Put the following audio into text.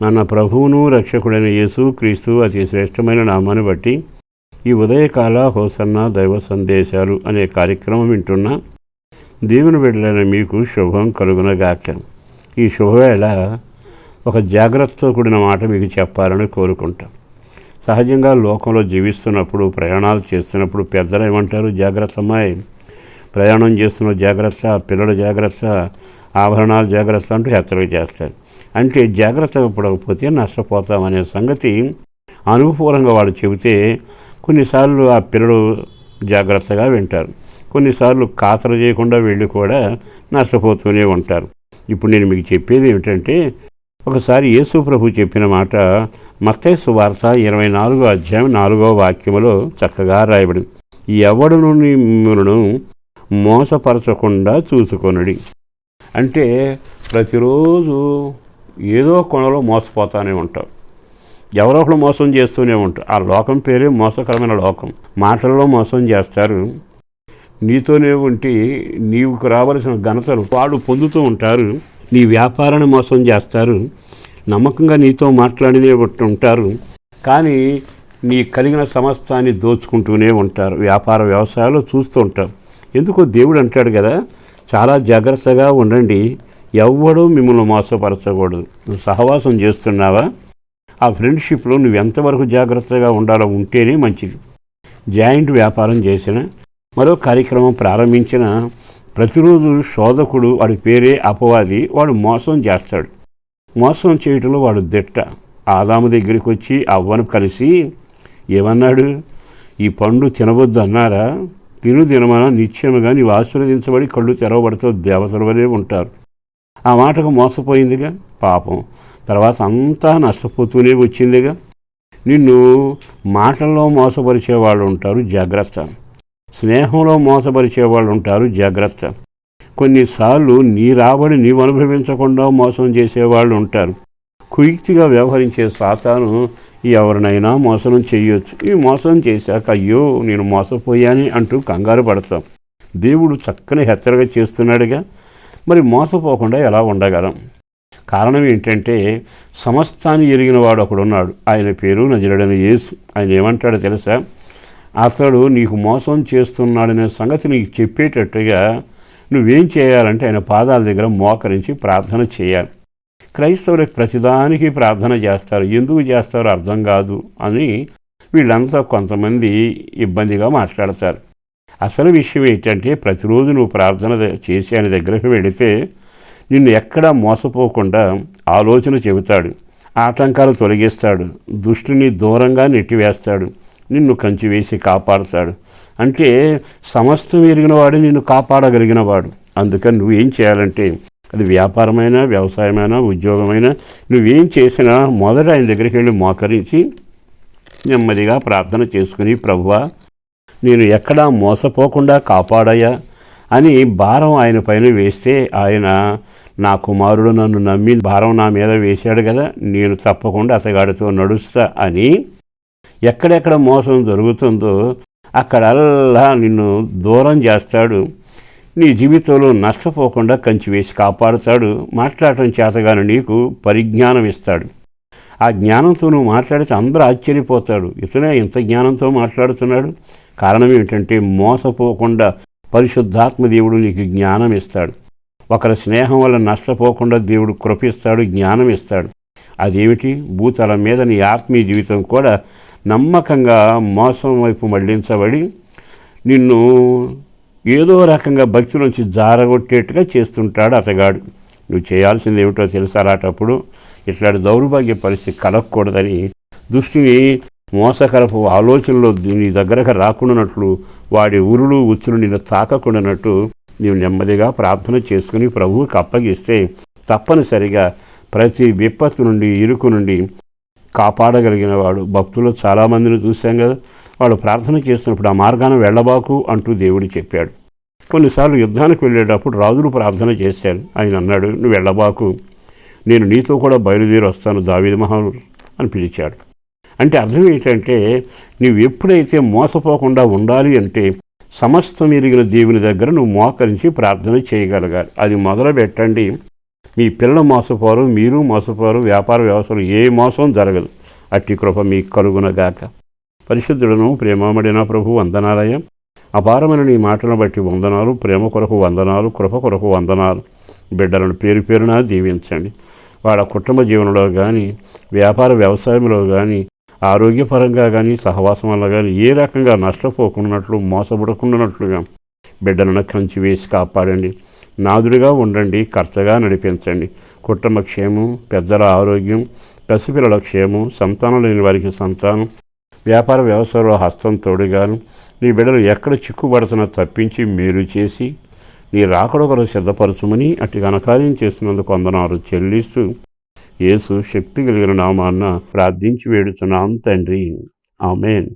మన ప్రభువును రక్షకుడైన యేసు క్రీస్తు అతి శ్రేష్టమైన నామాన్ని బట్టి ఈ ఉదయకాల హోసన్న దైవ సందేశాలు అనే కార్యక్రమం వింటున్న దేవుని బిడ్డలైన మీకు శుభం కలుగునగాక. ఈ శుభవేళ ఒక జాగ్రత్తతో కూడిన మాట మీకు చెప్పాలని కోరుకుంటాం. సహజంగా లోకంలో జీవిస్తున్నప్పుడు ప్రయాణాలు చేస్తున్నప్పుడు పెద్దలు ఏమంటారు? జాగ్రత్తమ్మాయి ప్రయాణం చేస్తున్న జాగ్రత్త పిల్లల జాగ్రత్త ఆభరణాలు జాగ్రత్త అంటూ హెచ్చరిక చేస్తారు. అంటే జాగ్రత్తగా పడకపోతే నష్టపోతామనే సంగతి అనుకూలంగా వాళ్ళు చెబితే కొన్నిసార్లు ఆ పిల్లలు జాగ్రత్తగా వింటారు. కొన్నిసార్లు కాతర చేయకుండా వెళ్ళి కూడా నష్టపోతూనే ఉంటారు. ఇప్పుడు నేను మీకు చెప్పేది ఏమిటంటే ఒకసారి యేసు ప్రభు చెప్పిన మాట మత్తేసు వార్త ఇరవై నాలుగో అధ్యాయం నాలుగో వాక్యములో చక్కగా రాయబడింది. ఎవడును మిమ్మలను మోసపరచకుండా చూసుకొనడి? అంటే ప్రతిరోజు ఏదో కొనలో మోసపోతానే ఉంటాం. ఎవరో ఒకరు మోసం చేస్తూనే ఉంటారు ఆ లోకం పేరే మోసకరమైన లోకం. మాటల్లో మోసం చేస్తారు. నీతోనే ఉంటే నీవుకు రావలసిన ఘనతలు వాళ్ళు పొందుతూ ఉంటారు. నీ వ్యాపారాన్ని మోసం చేస్తారు. నమ్మకంగా నీతో మాట్లాడినే ఉంటారు కానీ నీ కలిగిన సమస్తాన్ని దోచుకుంటూనే ఉంటారు. వ్యాపార వ్యవసాయాలు చూస్తూ ఉంటారు ఎందుకో దేవుడు అంటాడు కదా చాలా జాగ్రత్తగా ఉండండి. ఎవ్వడూ మిమ్మల్ని మోసపరచకూడదు. నువ్వు సహవాసం చేస్తున్నావా? ఆ ఫ్రెండ్షిప్లో నువ్వు ఎంతవరకు జాగ్రత్తగా ఉండాలో ఉంటేనే మంచిది. జాయింట్ వ్యాపారం చేసిన మరో కార్యక్రమం ప్రారంభించిన ప్రతిరోజు శోధకుడు వాడి పేరే అపవాది వాడు మోసం చేస్తాడు. మోసం చేయటంలో వాడు దిట్ట. ఆదాము దగ్గరికి వచ్చి అవ్వను కలిసి ఏమన్నాడు? ఈ పండు తినవద్దు అన్నారా తిను తినమన నిత్యముగా నీవు ఆశీర్వదించబడి కళ్ళు తెరవబడితో దేవతలవనే ఉంటారు. ఆ మాటకు మోసపోయిందిగా? పాపం. తర్వాత అంతా నష్టపోతూనే వచ్చిందిగా? నిన్ను మాటల్లో మోసపరిచే వాళ్ళు ఉంటారు జాగ్రత్త. స్నేహంలో మోసపరిచే వాళ్ళు ఉంటారు జాగ్రత్త. కొన్నిసార్లు నీ రాబడి నీవు అనుభవించకుండా మోసం చేసేవాళ్ళు ఉంటారు కుయుక్తిగా వ్యవహరించే సాతాను ఎవరినైనా మోసం చేయొచ్చు. ఈ మోసం చేశాక అయ్యో నేను మోసపోయాని అంటూ కంగారు పడతాం. దేవుడు చక్కని హెచ్చరిక చేస్తున్నాడుగా. మరి మోసపోకుండా ఎలా ఉండగలం? కారణం ఏంటంటే సమస్తాన్ని ఎరిగిన వాడు ఒకడున్నాడు. ఆయన పేరు నజరుడైన యేసు. ఆయన ఏమంటాడో తెలుసా? అతడు నీకు మోసం చేస్తున్నాడనే సంగతి నీకు చెప్పేటట్టుగా నువ్వేం చేయాలంటే ఆయన పాదాల దగ్గర మోకరించి ప్రార్థన చేయాలి. క్రైస్తవులకు ప్రతిదానికి ప్రార్థన చేస్తారు. ఎందుకు చేస్తారో అర్థం కాదు అని వీళ్ళంతా కొంతమంది ఇబ్బందిగా మాట్లాడతారు. అసలు విషయం ఏంటంటే ప్రతిరోజు నువ్వు ప్రార్థన చేసి ఆయన దగ్గరకు వెళితే నిన్ను ఎక్కడా మోసపోకుండా ఆలోచన చెబుతాడు. ఆటంకాలు తొలగిస్తాడు. దుష్టిని దూరంగా నెట్టివేస్తాడు. నిన్ను కంచి వేసి కాపాడుతాడు. అంటే సమస్తం ఎరిగినవాడు నిన్ను కాపాడగలిగినవాడు. అందుకని నువ్వేం చేయాలంటే అది వ్యాపారమైనా వ్యవసాయమైనా ఉద్యోగమైనా నువ్వేం చేసినా మొదట ఆయన దగ్గరికి వెళ్ళి మోకరించి నెమ్మదిగా ప్రార్థన చేసుకుని ప్రభువా నేను ఎక్కడా మోసపోకుండా కాపాడయ్యా అని భారం ఆయన పైన వేస్తే ఆయన నా కుమారుడు నన్ను నమ్మి భారం నా మీద వేశాడు కదా నేను తప్పకుండా అతగాడితో నడుస్తా అని ఎక్కడెక్కడ మోసం జరుగుతుందో అక్కడల్లా నిన్ను దూరం చేస్తాడు. నీ జీవితంలో నష్టపోకుండా కంచి వేసి కాపాడుతాడు. మాట్లాడటం చేతగాను నీకు పరిజ్ఞానం ఇస్తాడు. ఆ జ్ఞానంతో నువ్వు మాట్లాడితే అందరూ ఆశ్చర్యపోతాడు ఇతనే ఇంత జ్ఞానంతో మాట్లాడుతున్నాడు. కారణం ఏమిటంటే మోసపోకుండా పరిశుద్ధాత్మ దేవుడు నీకు జ్ఞానం ఇస్తాడు. ఒకరి స్నేహం వల్ల నష్టపోకుండా దేవుడు కృపిస్తాడు జ్ఞానం ఇస్తాడు. అదేమిటి? భూతల మీద నీ ఆత్మీయ జీవితం కూడా నమ్మకంగా మోసం వైపు మళ్ళించబడి నిన్ను ఏదో రకంగా భక్తి నుంచి జారగొట్టేట్టుగా చేస్తుంటాడు అతగాడు. నువ్వు చేయాల్సింది ఏమిటో తెలుసా అలాంటప్పుడు ఇట్లాంటి దౌర్భాగ్య పరిస్థితి కలగకూడదని దృష్టిని మోసకరపు ఆలోచనలో నీ దగ్గరకు రాకుండానట్లు వాడి ఉరులు ఉచ్చులు నిన్ను తాకకుండానట్టు నీవు నెమ్మదిగా ప్రార్థన చేసుకుని ప్రభువుకి అప్పగిస్తే తప్పనిసరిగా ప్రతి విపత్తు నుండి ఇరుకు నుండి కాపాడగలిగిన వాడు. భక్తులు చాలామందిని చూశాం కదా. వాళ్ళు ప్రార్థన చేస్తున్నప్పుడు ఆ మార్గాన వెళ్ళబాకు అంటూ దేవుడు చెప్పాడు. కొన్నిసార్లు యుద్ధానికి వెళ్ళేటప్పుడు రాజులు ప్రార్థన చేశారు. ఆయన అన్నాడు నువ్వు వెళ్ళబాకు. నేను నీతో కూడా బయలుదేరి వస్తాను దావిద మహాను అని పిలిచాడు. అంటే అర్థం ఏంటంటే నువ్వు ఎప్పుడైతే మోసపోకుండా ఉండాలి అంటే సమస్తం ఎరిగిన దేవుని దగ్గర నువ్వు మోకరించి ప్రార్థన చేయగలగాలి. అది మొదలు పెట్టండి మీ పిల్లలు మోసపోరు మీరు మోసపోరు వ్యాపార వ్యవస్థలు ఏ మోసం జరగదు. అట్టి కృప మీకు కలుగునగాక. పరిశుద్ధులను ప్రేమామడిన ప్రభు వందనాలయ అపారమైన నీ మాటలను బట్టి వందనాలు ప్రేమ కొరకు వందనాలు కృప కొరకు వందనాలు. బిడ్డలను పేరు పేరున దీవించండి. వాళ్ళ కుటుంబ జీవనంలో కానీ వ్యాపార వ్యవసాయంలో కానీ ఆరోగ్యపరంగా కానీ సహవాసం వల్ల కానీ ఏ రకంగా నష్టపోకుండాట్లు మోసపడకుండానట్లుగా బిడ్డలను కంచి వేసి కాపాడండి. నాదుడిగా ఉండండి కర్తగా నడిపించండి. కుటుంబ క్షేమం పెద్దల ఆరోగ్యం పసిపిల్లల క్షేమం సంతానం లేని వారికి సంతానం వ్యాపార వ్యవసాయంలో హస్తం తోడుగాను నీ బిడ్డలు ఎక్కడ చిక్కుబడుతున్నా తప్పించి మేలు చేసి నీ రాకడొకరు సిద్ధపరచుమని అట్టి ఘనకార్యం చేస్తున్నందుకు వందనాలు చెల్లిస్తూ యేసు శక్తి కలిగిన నామాన్న ప్రార్థించి వేడుచున్నాం తండ్రి. ఆమెన్.